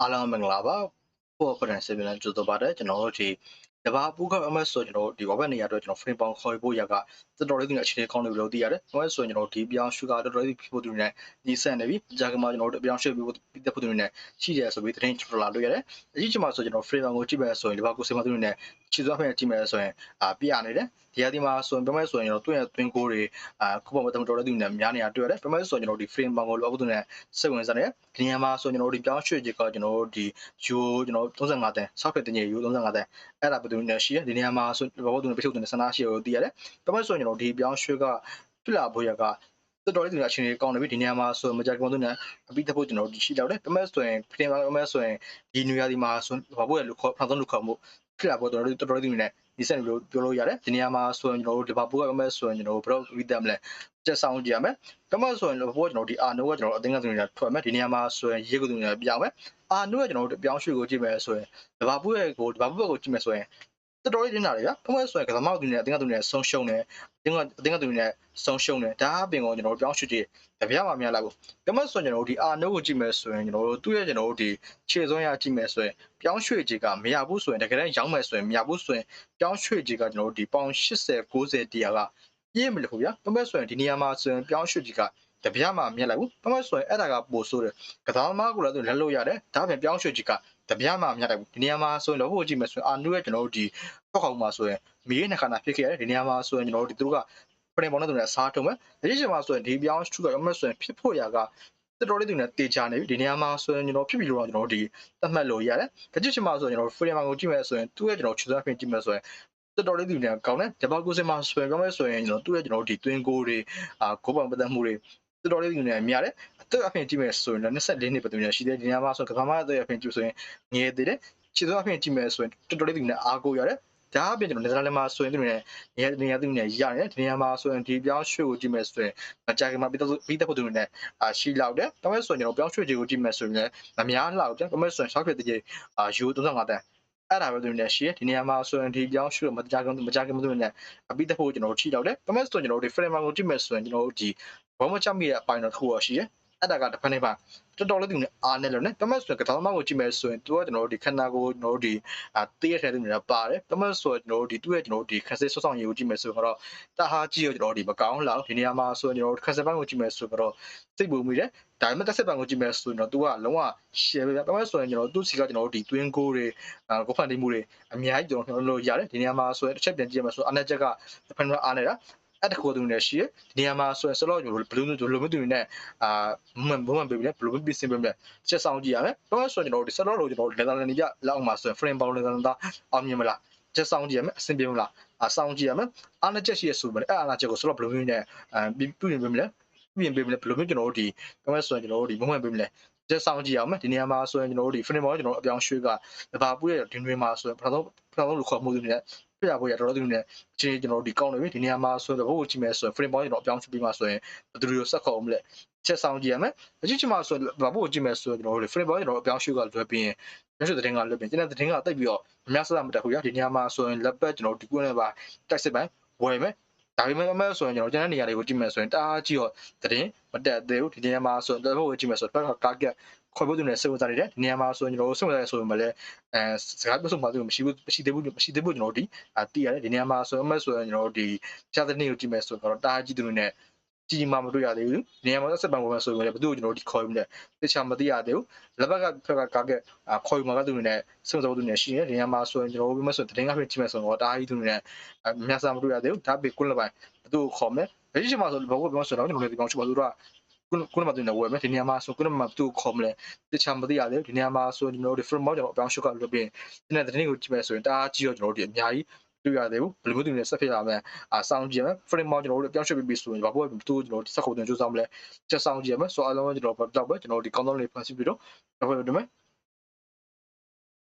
အားလုံးမင်္ဂလာပါပေါ်ပရန်စေပြန်ကြိုတော့ပါတယ်ကျွန်တော်တို့ဒီ တဘာပူက MS ဆိုကျွန်တော်ဒီ web နေရာအတွက်ကျွန်တော် frame ပေါင်းခေါ်ဖို့ရကတော်တော်လေးဒီအခြေအနေကောင်းတယ်လို့သိရတယ်။ MS ဆိုကျွန်တော်ဒီပြောင်း sugar တော်တော်လေးဖြစ်ဖို့တူနေဒီဆက်နေပြီ။ကြာကမှကျွန်တော်တို့ပြောင်းရွှေ့ပြီးဖို့တက်ဖို့တူနေရှိတယ်ဆိုပြီးသတင်းကျွန်တော်လာတွေ့ရတယ်။အကြီးကျမှဆိုကျွန်တော် frame ကိုကြည့်မယ်ဆိုရင်ဒီဘက်ကိုစေမတူနေခြေစွမ်းဖက်ကြည့်မယ်ဆိုရင်အာပြရနေတယ်။ဒီဟာဒီမှာဆိုရင်ပြောမယ်ဆိုရင်ကျွန်တော်တွင်းတွင်းကိုတွေအာခုပေါ်မှာတော်တော်လေးတူနေများနေရတွေ့ရတယ်။ပြောမယ်ဆိုရင်ကျွန်တော်ဒီ frame ပေါင်းကိုလောကူတူနေစိတ်ဝင်စားတယ်။ဒီနေရာမှာဆိုကျွန်တော်ဒီပြောင်းရွှေ့ချက်ကကျွန်တော်တို့ဒီ U ကျွန်တော်35တန် socket တင်ကြီး U 35တန်အဲ့ဒါဘယ်သူနေရှိရဒီနေရာမှာဆိုဘောတူနေပိတ်ထုတ်တဲ့ဆန္ဒရှိကိုသိရတယ်။ပြောမယ်ဆိုရင်ကျွန်တော်ဒီပြောင်းရွှေ့ကပြလာဖို့ရကတော်တော်လေးသူအချင်းကြီးကောင်းနေပြီဒီနေရာမှာဆိုမကြကွန်သူနဲ့အပိတဖို့ကျွန်တော်ဒီရှိတော့တယ်။ပြောမယ်ဆိုရင်ဖတင်ပါပြောမယ်ဆိုရင်ဒီနွေရာသီမှာဆိုဘာဖို့ရလို့ခေါ်ဖန်ဆုံးလို့ခေါ်မှုဖြစ်လာဖို့တော်တော်လေးတော်တော်လေးသူနဲ့ဒီဆက်လို့ပြောလို့ရတယ်ဒီနေရာမှာဆိုရင်ကျွန်တော်တို့ဒီဘာပိုးကပြောမယ်ဆိုရင်ကျွန်တော်တို့ဘယ်တော့ဝီတက်မလဲချက်ဆောင်ကြည့်ရမယ်ပြောမယ်ဆိုရင်လို့ဘောကျွန်တော်ဒီအာနိုကကျွန်တော်အသိငါသူတွေထွက်မယ်ဒီနေရာမှာဆိုရင်ရေကူသူတွေပြောင်းမယ်အာနိုကကျွန်တော်တို့ပြောင်းရွှေ့ကိုကြည့်မယ်ဆိုရင်ဒီဘာပိုးရဲ့ကိုဒီဘာပိုးကိုကြည့်မယ်ဆိုရင် တော်တော်လေးတင်တာလေဗျာ။ဘယ်မှာဆိုရင်ကစားမောက်သူနဲ့အတင်းကသူနဲ့ဆုံးရှုံးတယ်။အတင်းကအတင်းကသူနဲ့ဆုံးရှုံးတယ်။ဒါအပြင်ကိုကျွန်တော်တို့ပြောင်းရွှေ့ကြည့်တပြားမှမရလိုက်ဘူး။ဘယ်မှာဆိုရင်ကျွန်တော်တို့ဒီအာနိုကိုကြည့်မယ်ဆိုရင်ကျွန်တော်တို့သူ့ရဲ့ကျွန်တော်တို့ဒီခြေစွမ်းရကြည့်မယ်ဆိုရင်ပြောင်းရွှေ့ကြီးကမရဘူးဆိုရင်တကယ်တမ်းရောင်းမယ်ဆိုရင်မရဘူးဆိုရင်ပြောင်းရွှေ့ကြီးကကျွန်တော်တို့ဒီပေါင်80 90တရားကပြည့်မလို့ဗျာ။ဘယ်မှာဆိုရင်ဒီနေရာမှာဆိုရင်ပြောင်းရွှေ့ကြီးကတပြားမှမြက်လိုက်ဘူး။ဘာမှဆိုရင်အဲ့ဒါကပို့ဆိုးတယ်။ကစားသမားကလည်းသူလက်လို့ရတယ်။ဒါပြင်ပြောင်းရွှေ့ကြီးက တပြားမှမြတ်တယ်ဒီနေရာမှာဆိုရင်တော့ဟိုကြည့်မယ်ဆိုရင်အာနုရဲ့ကျွန်တော်တို့ဒီပောက်ခေါင်းမှာဆိုရင်မီးရဲ့နှခါနာဖြစ်ခဲ့ရတယ်ဒီနေရာမှာဆိုရင်ကျွန်တော်တို့ဒီသူတို့ကပရင်ပေါ်နဲ့သူနဲ့စားထုံးမယ်ဒီချိန်မှာဆိုရင်ဒီပြောင်းရှုကရမယ်ဆိုရင်ဖြစ်ဖို့ရာကတော်တော်လေးသူနဲ့တေချာနေပြီဒီနေရာမှာဆိုရင်ကျွန်တော်ဖြစ်ပြီလို့တော့ကျွန်တော်တို့ဒီသတ်မှတ်လို့ရတယ်ဒီချိန်မှာဆိုရင်ကျွန်တော် frame ကိုကြည့်မယ်ဆိုရင်သူ့ရဲ့ကျွန်တော်ခြေစွမ်းဖင်ကြည့်မယ်ဆိုရင်တော်တော်လေးသူနဲ့ကောင်းတယ်ဒီဘောက်ကိုစင်မှာဆွဲပြောမယ်ဆိုရင်ကျွန်တော်သူ့ရဲ့ကျွန်တော်တို့ဒီ twin goal တွေအာဂိုးပေါင်ပတ်သက်မှုတွေ တော်တော်လေးသူနဲ့များတယ်အသက်အဖင်ကြည့်မယ်ဆိုရင်တော့24နှစ်ပတ်သူနဲ့ရှိတယ်ဒီနေရာမှာဆိုကဘာမှအသက်အဖင်ကြည့်ဆိုရင်ငယ်သေးတယ်ခြေစွမ်းအဖင်ကြည့်မယ်ဆိုရင်တော်တော်လေးသူနဲ့အားကိုးရတယ်ဒါအပြင်ကျွန်တော်နေသာလန်မှာဆိုရင်သူနဲ့နေရာနေရာသူနဲ့ရတယ်ဒီနေရာမှာဆိုရင်ဒီပြောင်းရွှေ့ကိုကြည့်မယ်ဆိုရင်မကြခင်မှာပြီးတော့ပြီးတဲ့ဖို့သူနဲ့အာရှိလောက်တယ်ဒါပေမဲ့ဆိုရင်ကျွန်တော်ပြောင်းရွှေ့ကြီးကိုကြည့်မယ်ဆိုရင်လည်းမများလောက်တယ်ဒါပေမဲ့ဆိုရင် short ဖြစ်တဲ့အာ U 35တန်အဲ့ဒါပဲသူနဲ့ရှိရဒီနေရာမှာဆိုရင်ဒီပြောင်းရွှေ့မကြခင်မကြခင်မသူနဲ့အပြီးတဲ့ဖို့ကျွန်တော်တို့ချိလောက်တယ်ဒါပေမဲ့ဆိုရင်ကျွန်တော်တို့ဒီ frame ကိုကြည့်မယ်ဆိုရင်ကျွန်တော်တို့ဒီ ဘောမချမိတဲ့အပိုင်းတော့တစ်ခုရရှိရအဲ့ဒါကတစ်ဖက်နေပါတော်တော်လေးသူနဲ့အားနေလို့ねတမတ်ဆိုကတောင်းမကိုကြည့်မယ်ဆိုရင်သူကကျွန်တော်တို့ဒီခန္ဓာကိုယ်ကျွန်တော်တို့ဒီအာတေးရတဲ့သူတွေပါတယ်တမတ်ဆိုကျွန်တော်တို့ဒီသူ့ရဲ့ကျွန်တော်တို့ဒီခက်စစ်ဆွဆောင်ရေးကိုကြည့်မယ်ဆိုတော့တဟာကြီးကိုကျွန်တော်တို့ဒီမကောင်းလောက်ဒီနေရာမှာဆိုရင်ကျွန်တော်တို့ခက်စစ်ပန်းကိုကြည့်မယ်ဆိုတော့စိတ်ပူမိတယ်ဒါပေမဲ့တက်စစ်ပန်းကိုကြည့်မယ်ဆိုရင်တော့သူကလုံးဝ share ပဲတမတ်ဆိုရင်ကျွန်တော်တို့သူ့စီကကျွန်တော်တို့ဒီ twin goal တွေအာကိုဖန်တီးမှုတွေအများကြီးကျွန်တော်တို့ရတယ်ဒီနေရာမှာဆိုရင်တစ်ချက်ပြန်ကြည့်ရမယ်ဆိုအနာချက်ကဖန်အားနေတာ အဲ့တခုသူနေရှိရဒီနေရာမှာဆိုရင်ဆလော့ဘလူးဘလူးလိုမျိုးသူနဲ့အာမန်ဘမန်ပေးပြီးဘလူးပစ္စည်းပေးပြီးချက်ဆောင်ကြည့်ရမယ်တော့ဆိုရင်ကျွန်တော်ဒီဆလော့လိုကျွန်တော်လက်သာနေပြလောက်မှာဆိုရင် frame ပေါင်းလက်သာသားအောင်မြင်မလားချက်ဆောင်ကြည့်ရမယ်အဆင်ပြေမလားအဆောင်ကြည့်ရမယ်အားနဲ့ချက်ရှိရဆိုမယ်အဲ့အားနဲ့ချက်ကိုဆလော့ဘလူးမျိုးနဲ့အဲပြုပြင်ပေးမလဲပြင်ပေးမလဲဘယ်လိုမျိုးကျွန်တော်တို့ဒီကမဲဆိုရင်ကျွန်တော်တို့ဒီမမန်ပေးမလဲချက်ဆောင်ကြည့်အောင်မယ်ဒီနေရာမှာဆိုရင်ကျွန်တော်တို့ဒီ frame ပေါင်းကျွန်တော်အပြောင်းရွှေ့ကဘာပူရဲ့ဒီတွင်မှာဆိုရင်ပထမဆုံးပထမဆုံးလို့ခေါ်မှုတွေနဲ့ ပြရဖို့ရတော်တော်သူနဲ့အချင်းကျွန်တော်တို့ဒီကောင်းနေပြီဒီနေရာမှာဆိုတော့ဘို့ကိုကြည့်မယ်ဆိုရင် frame point ကျွန်တော်အပြောင်းချပြီးမှဆိုရင်ဘယ်သူတွေကိုဆက်ခေါ်အောင်မလဲချက်ဆောင်ကြည့်ရမယ်အချင်းချင်းမှာဆိုတော့ဘို့ကိုကြည့်မယ်ဆိုတော့ကျွန်တော်တို့ frame point ကျွန်တော်အပြောင်းရှုကလွယ်ပြီးရင်မျက်စိသတင်းကလွယ်ပြီးကျွန်တော်သတင်းကတိတ်ပြီးတော့အများစမတက်ဘူးရဒီနေရာမှာဆိုရင်လက်ပတ်ကျွန်တော်ဒီကွန်းနဲ့ပါတိုက်စစ်ပိုင်းဝယ်မယ် ဒါပေမဲ့အမဲဆိုရင်ကျွန်တော်ကျန်တဲ့နေရာတွေကိုကြည့်မယ်ဆိုရင်တအားကြည့်တော့သတင်းမတက်သေးဘူးဒီနေရာမှာဆိုတော့ဘို့ကိုကြည့်မယ်ဆိုတော့ target ခေါ်ဖို့သူနဲ့စိတ်ဝင်စားနေတယ်ဒီနေရာမှာဆိုရင်ကျွန်တော်တို့စိတ်ဝင်စားရဆိုရင်မလဲအဲစကားပြောဆိုမှသူမရှိဘူးမရှိသေးဘူးမရှိသေးဘူးကျွန်တော်တို့ဒီအတီးရတယ်ဒီနေရာမှာဆိုရင်မဆိုရင်ကျွန်တော်တို့ဒီခြားတဲ့နေ့ကိုကြည့်မယ်ဆိုတော့တားကြည့်သူတွေနဲ့ ကြီးမှမတွေ့ရသေးဘူးနေရာမှာဆက်ပံဝင်မယ်ဆိုရင်လည်းဘယ်သူ့ကိုကျွန်တော်တို့ဒီခေါ်ယူမလဲတခြားမသိရသေးဘူးလက်ဘက်ကဖက်ကကားကခေါ်ယူမှာကသူတွေနဲ့စိတ်ဝင်စားသူတွေနဲ့ရှိနေတယ်ဒီနေရာမှာဆိုရင်ကျွန်တော်တို့ဘယ်မှာဆိုတင်ကားဖြစ်ကြည့်မယ်ဆိုတော့တားကြီးသူတွေနဲ့အများစားမတွေ့ရသေးဘူးဒါပေကွန်းလပိုင်းဘယ်သူ့ကိုခေါ်မလဲဘယ်ချိန်မှဆိုဘောကပြောဆိုတော့ကျွန်တော်တို့ဒီကောင်ချို့ပါသူတို့ကခုနခုနမှတင်နေဝယ်မယ်ဒီနေရာမှာဆိုခုနမှသူ့ခေါ်မလဲတခြားမသိရသေးဘူးဒီနေရာမှာဆိုကျွန်တော်တို့ different မောက်ကျွန်တော်အပြောင်းရှုပ်ကလုပ်ပြီးဒီနေ့တဲ့နေ့ကိုကြည့်မယ်ဆိုရင်တအားကြီးတော့ကျွန်တော်တို့ဒီအများကြီး တွေ့ရသေးဘူးဘယ်လိုမျိုးသူနဲ့ဆက်ဖြစ်ရမလဲအာစောင်းကြည့်မယ် frame မောက်ကျွန်တော်တို့အပြောင်းရှုပ်ပြီးပြီးဆိုရင်ဘာလို့သူ့ကျွန်တော်ဆက်ခုတင်ကြိုးစားမလဲချက်စောင်းကြည့်မယ်ဆိုအလုံးကျွန်တော်တော့ပဲကျွန်တော်ဒီကောင်းကောင်းလေးဖန်ဆီးပြီးတော့ဒါပဲဒီမဲ့